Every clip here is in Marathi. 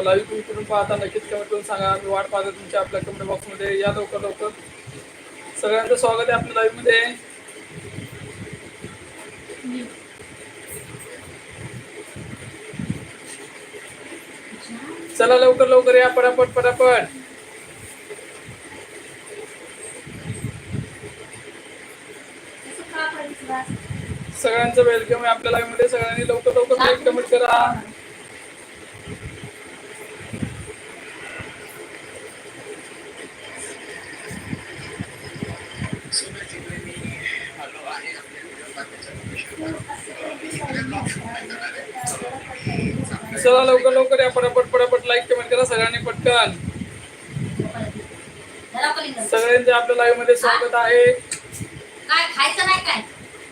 आपलं लाईव्ह करून पाहता नक्कीच कमेंट करून सांगा. मी वाट पाहतो तुमच्या आपल्या कमेंट बॉक्समध्ये या लवकर लवकर. सगळ्यांचं स्वागत आहे आपल्या लाईव्हमध्ये. चला लवकर लवकर या पटापट पटापट. सगळ्यांचं वेलकम आहे आपल्या लाईव्हमध्ये. सगळ्यांनी लवकर लवकर कमेंट करा. चला लवकर लवकर या. पटापट पटापट लाईक कमेंट करा सगळ्यांनी पटकन. सगळ्यांचे आपल्या लाईव्हमध्ये स्वागत आहे. काय खायचं नाही काय?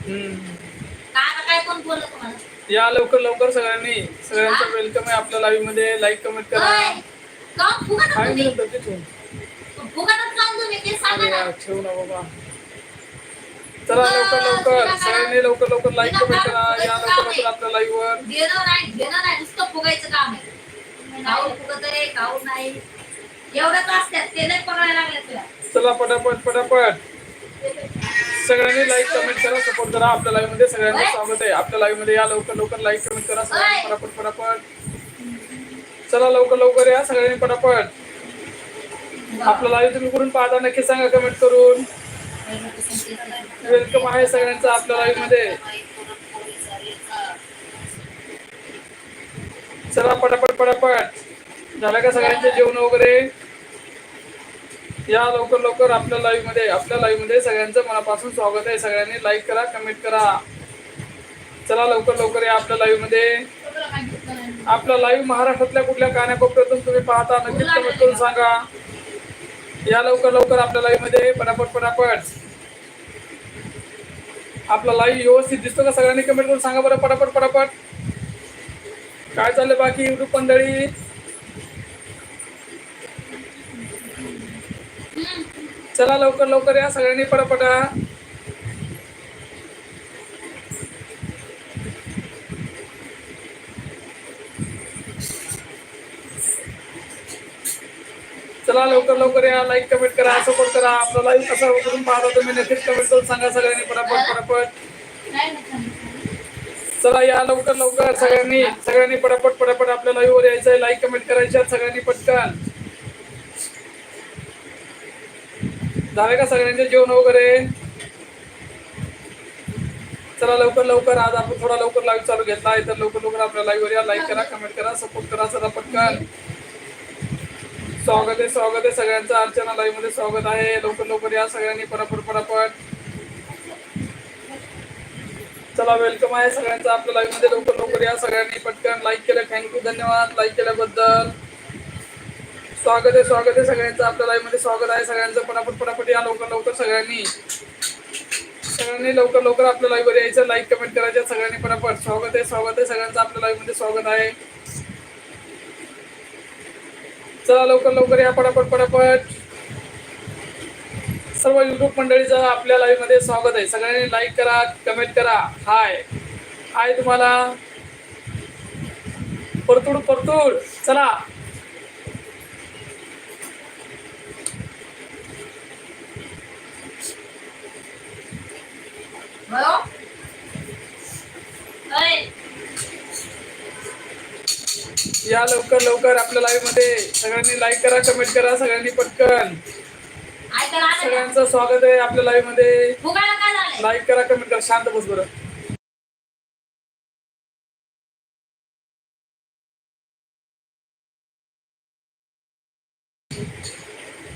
हम्म. काय ना काय कोण बोललं तुम्हाला? या लवकर लवकर सगळ्यांनी. सगळ्यांचं वेलकम आहे आपल्या लाईव्हमध्ये. लाईक कमेंट करा. काय तुम्ही म्हणत होते तू? फुगाटात काम तुम्ही ते सांगा अरे ना. यार, ठेवू ना बाबा. चला लवकर लवकर. सगळ्यांनी लवकर लवकर लाईक कमेंट करा. या लवकर लवकर आपल्या लाईव्ह वर. घेणं नाही घेणं नाही. नुसतं फुगायचं काम आहे. खाऊ फुगत आहे खाऊ नाही. एवढंच असतात ते नाही पकडायला लागले तुला. चला पटापट पटापट. सगळ्यांनी लाईक कमेंट करा. सपोर्ट करा आपल्या लाईव्हमध्ये. सगळ्यांचं स्वागत आहे. आपल्या लाईव्हमध्ये या लवकर लवकर लाईक कमेंट करा. सगळ्यांनी पटापट पटापट. चला लवकर लवकर या. सगळ्यांनी पटापट. आपलं लाईव्ह तुम्ही कुठून पाहता नक्की सांगा कमेंट करून. वेलकम आहे सगळ्यांचं आपल्या लाईव्हमध्ये. चला पटापट पटापट. झालं का सगळ्यांचे जेवण वगैरे? या लवकर लवकर आपल्या लाईव्हमध्ये आपल्या लाईव्हमध्ये सगळ्यांचं मनापासून स्वागत आहे. सगळ्यांनी लाईक करा कमेंट करा. चला लवकर लवकर या आपल्या लाईव्हमध्ये. आपला लाईव्ह महाराष्ट्रातल्या कुठल्या कानाकोपऱ्यातून तुम्ही पाहता नक्कीच कमेंट करून सांगा. या लवकर लवकर आपल्या लाईव्हमध्ये पटापट पटापट. आपला लाईव्ह व्यवस्थित दिसतो का सगळ्यांनी कमेंट करून सांगा बरं पटापट पटापट. काय चाललंय बाकी युट्यूब मंडळी? चला लवकर लवकर या सगळ्यांनी पटापटा. चला लवकर लवकर या लाईक कमेंट करा सपोर्ट करा. आपला लाईव्ह कसा करून पाहतो तुम्ही नक्कीच कमेंट करून सांगा सगळ्यांनी. पटापट पटापट. चला या लवकर लवकर. सगळ्यांनी सगळ्यांनी पटापट पटापट आपल्या लाईव्हवर यायचं यायचंय. लाईक कमेंट करायच्या सगळ्यांनी पटकन. झाले का सगळ्यांचे जेवण वगैरे? चला लवकर लवकर. आज आपण थोडा लवकर लाईव्ह चालू घेतला आहे. तर लवकर लवकर आपल्या लाईव्हवर या. लाईक करा कमेंट करा सपोर्ट करा चला पटकन. स्वागत आहे स्वागत आहे. सगळ्यांचं अर्चना लाईव्हमध्ये स्वागत आहे. लवकर लवकर या सगळ्यांनी परापट परापट चला वेलकम आहे सगळ्यांचं आपल्या लाईव्हमध्ये लवकर लवकर या सगळ्यांनी. पटकन लाईक केलं. थँक्यू धन्यवाद. लाईक केल्याबद्दल. स्वागत आहे स्वागत आहे सगळ्यांचं. आपल्या लाईव्हमध्ये स्वागत आहे सगळ्यांचं. पटापट पटापट या लवकर लवकर सगळ्यांनी. सगळ्यांनी लवकर लवकर आपल्या लाईव्ह वर यायचं. लाईक कमेंट करायचं. सगळ्यांनी पटापट स्वागत आहे स्वागत आहे सगळ्यांचं. आपल्या लाईव्हमध्ये स्वागत आहे. चला लवकर लवकर या पटापट पटापट. सर्व युट्यूब मंडळीचं आपल्या लाईव्हमध्ये स्वागत आहे. सगळ्यांनी लाईक करा कमेंट करा. हाय हाय तुम्हाला. परतूड परतूड. चला. या लवकर लवकर आपल्या लाईव्हमध्ये सगळ्यांनी लाईक करा कमेंट करा सगळ्यांनी पटकन. सगळ्यांचं स्वागत आहे आपल्या लाईव्हमध्ये. लाईक करा कमेंट करा शांत बस बरं.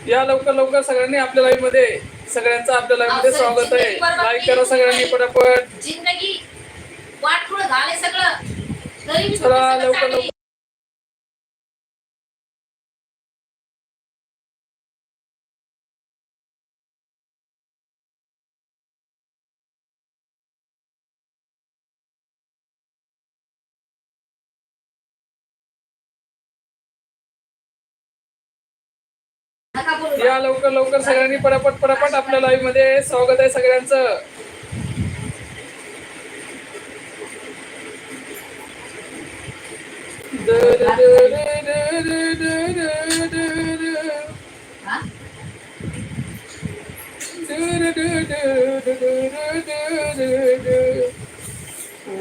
या लवकर लवकर सगळ्यांनी आपल्या लाईव्हमध्ये सगळ्यांचं आपल्या लाईव्हमध्ये स्वागत आहे. लाईक करा सगळ्यांनी पटापट. जिंदगी वाट पुढे सगळं. चला, लवकर. लवकर. या लवकर लवकर सगळ्यांनी पटापट पटापट आपल्या लाईव्हमध्ये स्वागत आहे सगळ्यांचं.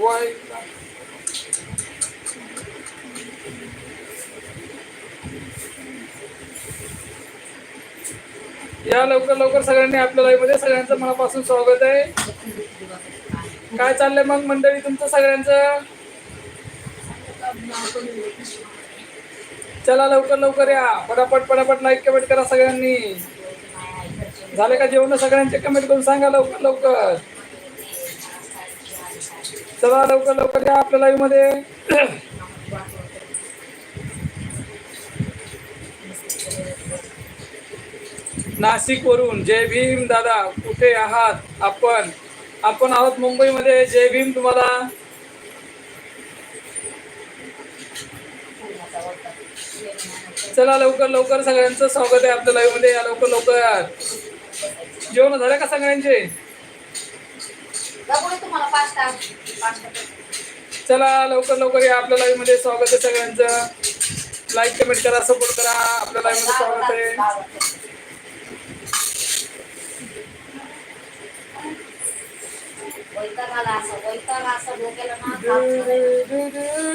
वाई या लवकर लवकर सगळ्यांनी आपल्या लाईव्हमध्ये सगळ्यांचं मनापासून स्वागत आहे. काय चाललंय मग मंडळी तुमचं सगळ्यांचं? चला लवकर लवकर या. पटापट पटापट लाईक कमेंट करा सगळ्यांनी. झाले का जेवण सगळ्यांचे? कमेंट करून सांगा लवकर लवकर. चला लवकर लवकर या आपल्या लाईव्हमध्ये. नाशिक वरून जय भीम दादा कुठे आहात आपण? आपण आहोत मुंबईमध्ये. जय भीम तुम्हाला? चला लवकर लवकर सगळ्यांचं स्वागत आहे आपल्या लाईव्हमध्ये. या लवकर लवकर. जेवण झालं का सगळ्यांचे? चला लवकर लवकर या आपल्या लाईव्हमध्ये. स्वागत आहे सगळ्यांचं. लाईक कमेंट करा सपोर्ट करा. आपल्या लाईव्हमध्ये स्वागत आहे. वैताग आला असं वैताग असं डोक्याला ना ताप झाला.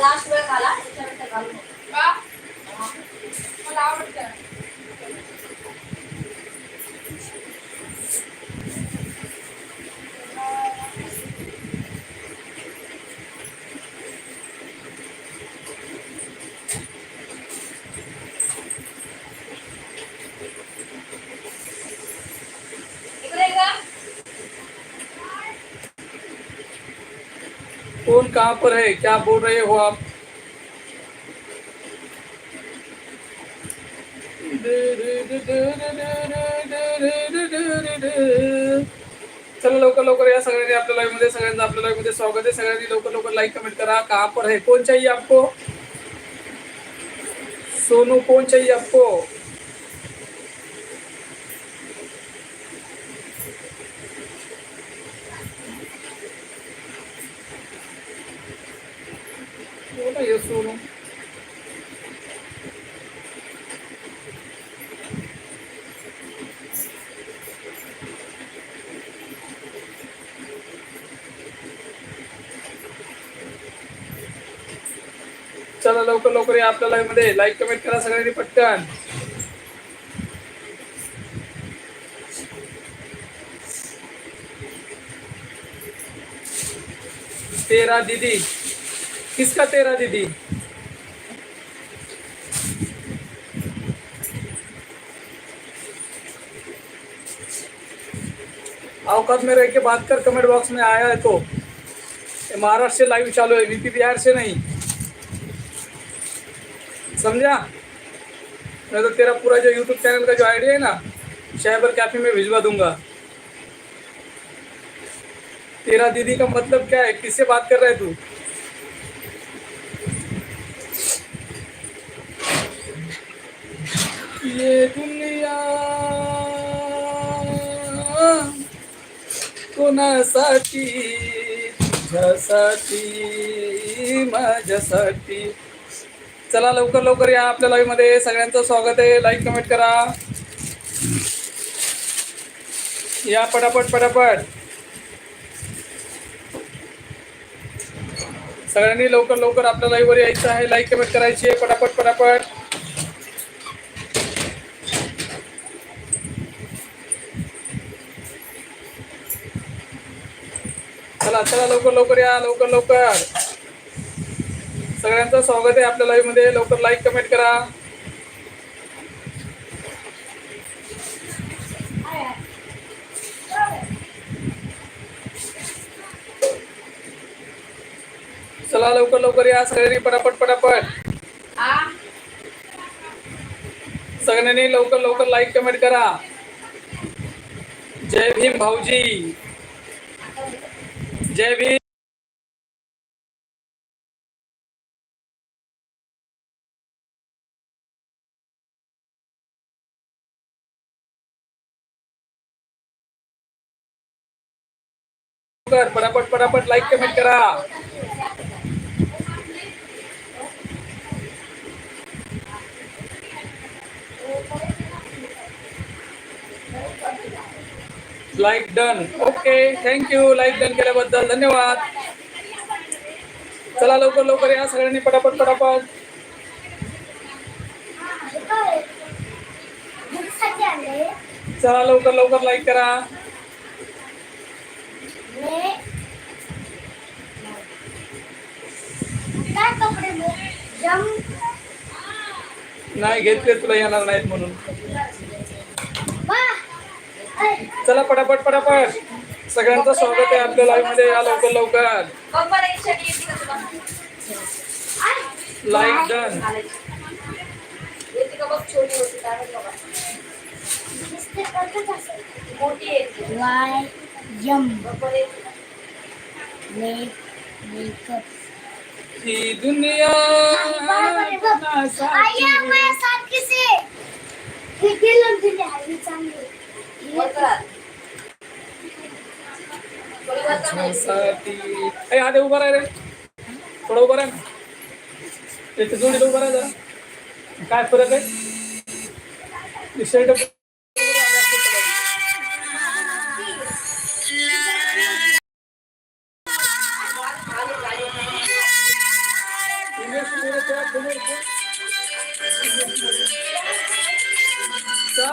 लास्ट वेळ घाला. त्याच्यानंतर घालू नको. मला आवडतं. कहाँ पर है? क्या बोल रहे हो आप? चला लवकर लवकर या सगळ्यांनी आपल्या लाईव्ह मध्ये, सगळ्यांचं आपल्या लाईव्ह मध्ये स्वागत आहे. सगळ्यांनी लवकर लवकर लाईक कमेंट करा. कहाँ पर है? कौन चाहिए आपको? सोनू कौन चाहिए आपको? कौन है चला लवकर लवकर या आपल्या लाईव्हमध्ये. लाईक कमेंट करा सगळ्यांनी पटकन. तेरा दीदी. किसका तेरा दीदी? औकात में रह के बात कर कमेंट बॉक्स में आया है तो। महाराष्ट्र से लाइव चालू है यूपी बिहार से नहीं। समझा? मैं तो तेरा पूरा जो यूट्यूब चैनल का जो आइडिया है ना शहबर कैफ़े में भिजवा दूँगा। तेरा दीदी का मतलब क्या है? किससे बात कर रहा है तू? ये दुनिया कोणासाठी? तुझ्यासाठी माझ्यासाठी. चला लवकर लवकर या आपल्या लाईव्हमध्ये सगळ्यांचं स्वागत आहे. लाईक कमेंट करा. या पटापट पटापट. सगळ्यांनी लवकर लवकर आपल्या लाईव्हवर यायचं आहे. लाईक कमेंट करायची आहे. पटापट पटापट. चला चला लवकर लवकर या लवकर लवकर. सगळ्यांचं स्वागत आहे आपल्या लाईव्हमध्ये. लवकर लाईक कमेंट करा. चला लवकर लवकर या. सगळ्यांनी पटापट पटापट. सगळ्यांनी लवकर लवकर लाईक कमेंट करा. जय भीम भाऊजी. जय भीम. पटापट पटापट लाईक कमेंट करा. Like done okay thank you like done केल्याबद्दल धन्यवाद. चला लवकर लवकर या सगळ्यांनी पटापट पटापट. चला लवकर लवकर लाईक करा. नाही घेतले तुला येणार नाहीत म्हणून. चला पटापट पटापट. सगळ्यांचं स्वागत आहे आपल्या लाईव्हमध्ये. या लवकर लवकर. Like done Y M makeup ही दुनिया मैं हे केलं दिले चांगली. ए आधे उभा राह रे. थोडं उभा राह. ना एक जोडीला उभा राहा जरा. काय फरक आहे? शर्ट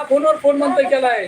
फोनवर फोन म्हणतोय केलाय.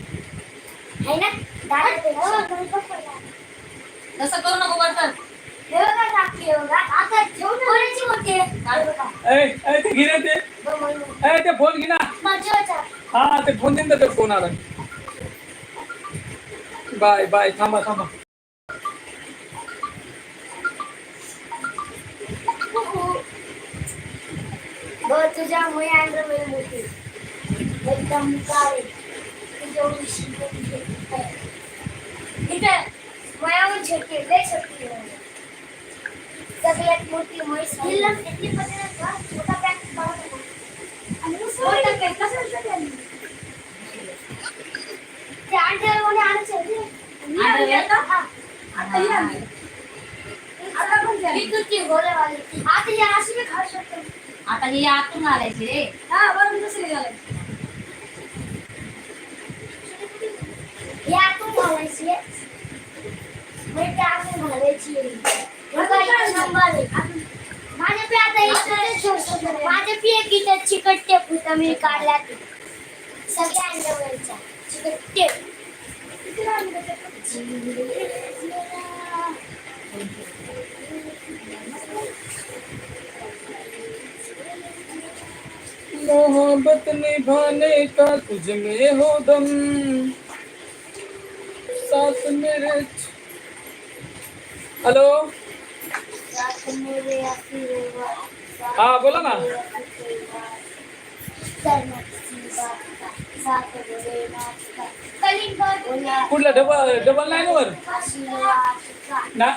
है ना? हो पडला तसं करू नको वर कर. हे बघा काकी हे बघा. आता ठेवून कोणाची होते हे बघा. ए ए, ते घे ते. ए ते फोन घे ना. हा ते फोन देईन ते फोन आला. बाय बाय थांबा थांबा. बघ तुझ्या मुळे अंडर वेळ मोठी एकदम काळे तुझ्या उशी इथे मयावर छोटी लय छोटी आहे. सगळ्यात मोठी म्हैस किल्ला किती पडले का छोटा पॅक बघा आणि मोठा पॅक कसा झाला ते अंड्यावर कोणी आणायचं रे अंडे वेळ का? हा. आता हे आणलं. आता पण झालं. ही तुझी गोलेवाली. आता हे अशी बी खाऊ शकतो आता हे आतून घालायचे रे हा बरोबर दुसरी घालायची हे आतून घालायची मग ते आतून घालायची हे बघा, इथं नंबर आहे. आतून- माझ्या बी आता इथं माझ्या बी एक इथं चिकट टेप होता मी काढला ते. सगळ्या अंडरवेअरचा चिकट टेप किती लागलं ते? मोहब्बत निभाने का तुझ में हो दम साथ मेरे हॅलो? हा बोला ना. कुठला? डबल डबल लाईन वर? ना?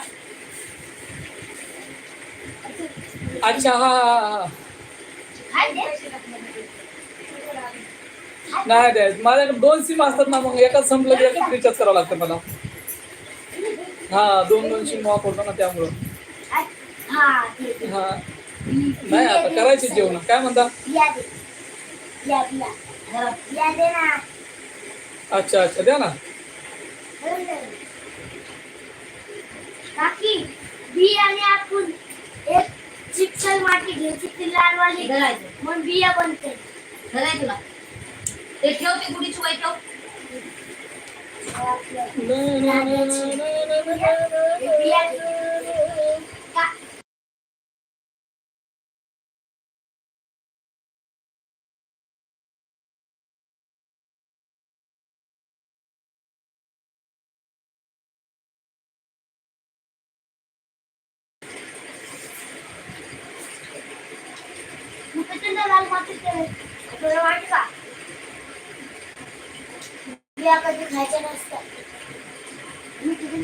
अच्छा हा हा हा. नाही द्यायचं माझ्याकडे दोन सिम असतात ना मग एकाच संपलं की एकच रिचार्ज करावं लागतं मला. हा दोन दोन सिम वापरतो ना त्यामुळं? हा. हा नाही आता करायचे जेवण. काय म्हणता. अच्छा अच्छा. द्या ना. काकी बियाणे आपण एक चिकल माती घ्यायची ती लालवाली. धरायचं. मग बिया बनते. तुला ते ठेव ते गुढी शिवाय ठेव का बिया कधी खायच्या नसतात मी तुझी